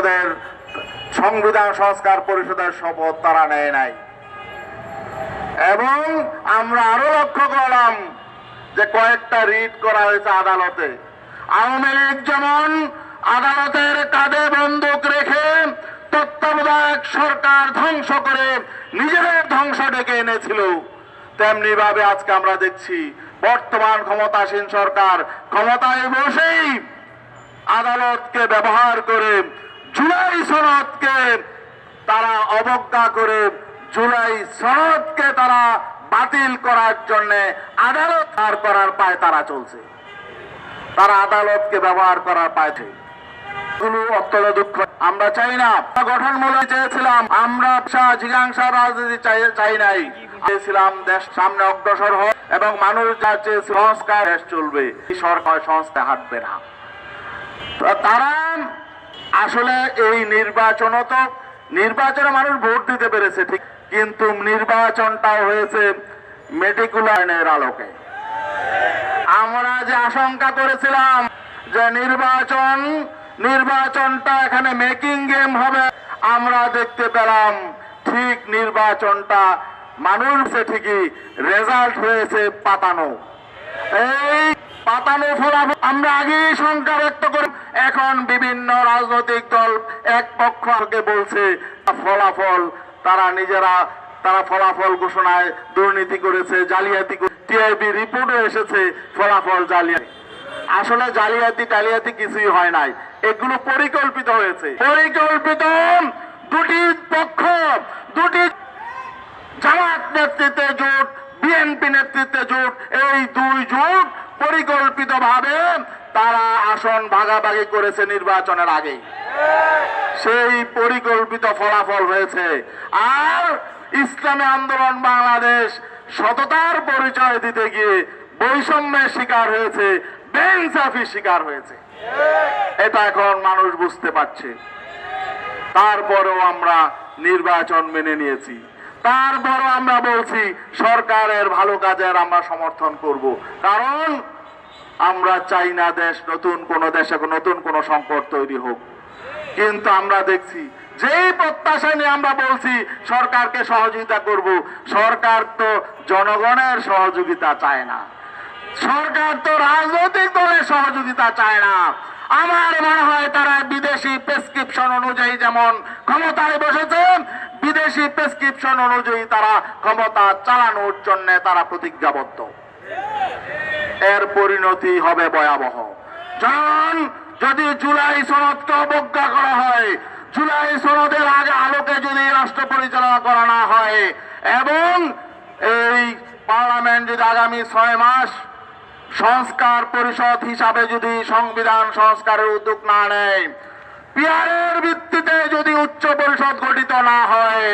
পরিষদের সংবিধান সংস্কার পরিষদের শপথ তারা নেয় নাই। এবং আমরা আরও লক্ষ্য করলাম যে কয়েকটা রিট করা হয়েছে আদালতে। আওয়ামী লীগ যেমন আদালতের কাঁধে বন্দুক রেখে তত্ত্বাবধায়ক সরকার ধ্বংস করে নিজেদের ধ্বংস ডেকে এনেছিল তেমনি ভাবে আজকে আমরা দেখছি বর্তমান ক্ষমতাসীন সরকার ক্ষমতায় বসেই আদালতকে ব্যবহার করে জুলাই সনদকে তারা অবজ্ঞা করে, জুলাই সনদকে তারা বাতিল করার জন্য আদালত পার করার পায় তারা চলছে। তারা আদালতকে ব্যবহার করার পায় এগুলো অত্যন্ত আমরা চাই না। গঠনমূলক চেয়েছিলাম। আমরা জিজ্ঞাসা রাজনীতি চাই নাই। চেয়েছিলাম দেশ সামনে অগ্রসর হয় এবং মানুষ যা চেয়ে সংস্কার দেশ চলবে। সরকার সংস্থা হাঁটবে না তারা আসলে এই নির্বাচনও তো নির্বাচনে মানুষ ভোট দিতে পেরেছে, ঠিক। কিন্তু নির্বাচনটা হয়েছে মেটিকুলার আলোকে। আমরা যে আশঙ্কা করেছিলাম যে নির্বাচন, নির্বাচনটা এখানে মেকিং গেম হবে, আমরা দেখতে পেলাম ঠিক নির্বাচনটা মানুষ ঠিকই রেজাল্ট হয়েছে পাতানো। এই পাতানো ফলাফল আমরা আগেই শঙ্কা ব্যক্ত করি। এখন বিভিন্ন রাজনৈতিক দল এক পক্ষকে বলছে ফলাফল, তারা নিজেরা, তারা ফলাফল ঘোষণায় দুর্নীতি করেছে, জালিয়াতি টিআইবি রিপোর্টও এসেছে ফলাফল জালিয়াতি। আসলে জালিয়াতি টালিয়াতি কিছুই হয় নাই। এগুলো পরিকল্পিত হয়েছে। পরিকল্পিত দুটি পক্ষ, দুটি জামাত নেতৃত্বে জোট, বিএনপি নেতৃত্বে জোট, এই দুই জোট পরিকল্পিত ভাবে তারা আসন ভাগাভাগি করেছে নির্বাচনের আগে সেই পরিকল্পিত ফলাফল হয়েছে। আর ইসলামী আন্দোলন বাংলাদেশ সততার পরিচয় দিতে গিয়ে বৈষম্যের শিকার হয়েছে, বেইনসাফির শিকার হয়েছে। এটা এখন মানুষ বুঝতে পারছে। তারপরেও আমরা নির্বাচন মেনে নিয়েছি। তারপরও আমরা বলছি, সরকারের ভালো কাজের আমরা সমর্থন করব। কারণ আমরা চাই না দেশ নতুন, কোন দেশে নতুন কোন সংকট তৈরি হোক। কিন্তু আমরা দেখছি, যেই প্রত্যাশা নিয়ে আমরা বলছি, সরকারকে সহযোগিতা করব, সরকার তো জনগণের সহযোগিতা চায় না। সরকার তো রাজনৈতিক দলের সহযোগিতা চায় না। আমার মনে হয় তারা বিদেশি প্রেসক্রিপশন অনুযায়ী যেমন ক্ষমতায় বসেছেন বিদেশি প্রেসক্রিপশন অনুযায়ী তারা ক্ষমতা চালানোর জন্য তারা প্রতিজ্ঞাবদ্ধ। এর পরিণতি হবে ভয়াবহ। যেমন যদি জুলাই সনদকে অবজ্ঞা করা হয়, জুলাই সনদের আগে আলোকে যদি রাষ্ট্র পরিচালনা করা না হয়, এবং এই পার্লামেন্ট যদি আগামী ছয় মাস সংস্কার পরিষদ হিসাবে যদি সংবিধান সংস্কারের উদ্যোগ না নেয় পিয়ারের ভিত্তিতে যদি উচ্চ পরিষদ গঠিত না হয়,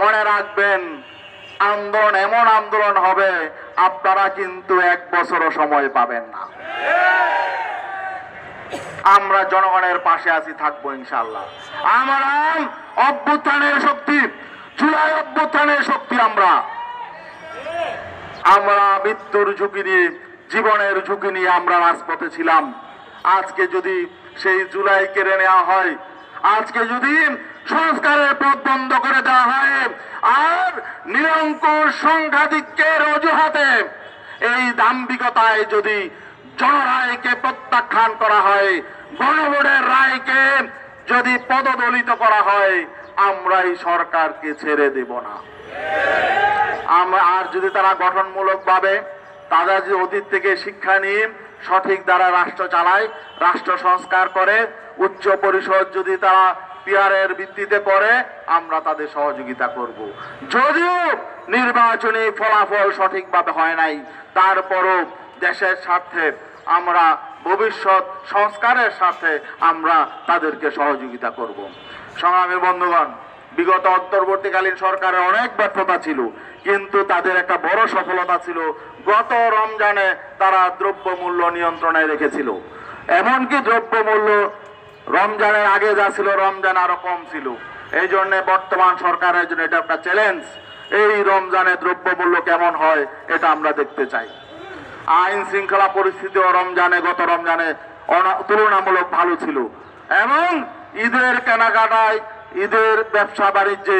মনে রাখবেন, আন্দোলন এমন আন্দোলন হবে, আপনারা কিন্তু এক বছরও সময় পাবেন না। আমরা জনগণের পাশে আছি, থাকব ইনশাল্লাহ আমরা অভ্যুত্থানের শক্তি জুলাই অভ্যুত্থানের শক্তি আমরা। আমরা মৃত্যুর ঝুঁকি নিয়ে, জীবনের ঝুঁকি নিয়ে আমরা রাজপথে ছিলাম। আজকে যদি সেই জুলাই কেড়ে নেওয়া হয়। আজকে যদি সংস্কারের পথ বন্ধ করে দেওয়া হয়, আর নিরঙ্কুশ সংখ্যাধিক্যের অজুহাতে এই দাম্ভিকতায় যদি জনরায়কে প্রত্যাখ্যান করা হয়, গণভোটের রায়কে যদি পদদলিত করা হয় আমরা এই সরকারকে ছেড়ে দেব না। আমরা আর যদি তারা গঠনমূলক ভাবে তারা যে অতীত থেকে শিক্ষা নিয়ে সঠিক দ্বারা রাষ্ট্র চালায়, রাষ্ট্র সংস্কার করে, উচ্চ পরিষদ যদি তারা পিয়ারের ভিত্তিতে করে, আমরা তাদের সহযোগিতা করব। যদিও নির্বাচনী ফলাফল সঠিকভাবে হয় নাই, তারপরও দেশের স্বার্থে আমরা, ভবিষ্যৎ সংস্কারের সাথে আমরা তাদেরকে সহযোগিতা করব। সংগ্রামী বন্ধুগণ, বিগত অন্তর্বর্তীকালীন সরকারের অনেক ব্যর্থতা ছিল। কিন্তু তাদের একটা বড় সফলতা ছিল। গত রমজানে তারা দ্রব্য মূল্য নিয়ন্ত্রণে রেখেছিল। এমনকি দ্রব্য মূল্য রমজানের আগে যা ছিল, রমজান আরও কম ছিল। এই জন্য বর্তমান সরকারের জন্য এটা একটা চ্যালেঞ্জ এই রমজানে দ্রব্য মূল্য কেমন হয়, এটা আমরা দেখতে চাই। আইন শৃঙ্খলা পরিস্থিতিও রমজানে, গত রমজানে তুলনামূলক ভালো ছিল। এবং ঈদের কেনাকাটায় ঈদের ব্যবসা বাণিজ্যে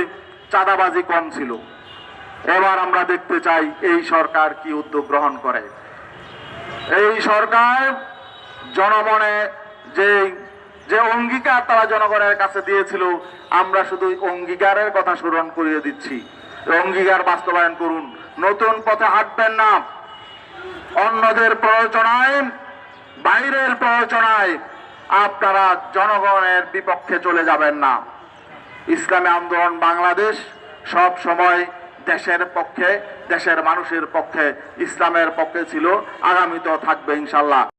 চাঁদাবাজি কম ছিল। এবার আমরা দেখতে চাই এই সরকার কি উদ্যোগ গ্রহণ করে। এই সরকার জনমনে যে যে অঙ্গীকার তারা জনগণের কাছে দিয়েছিল, আমরা শুধু অঙ্গীকারের কথা স্মরণ করিয়ে দিচ্ছি। অঙ্গীকার বাস্তবায়ন করুন। নতুন পথে হাঁটবেন না। অন্যদের প্ররোচনায়, বাইরের প্ররোচনায় আপনারা জনগণের বিপক্ষে চলে যাবেন না। ইসলামী আন্দোলন বাংলাদেশ সব সময় দেশের পক্ষে দেশের মানুষের পক্ষে ইসলামের পক্ষে ছিল আগামীতেও থাকবে ইনশাল্লাহ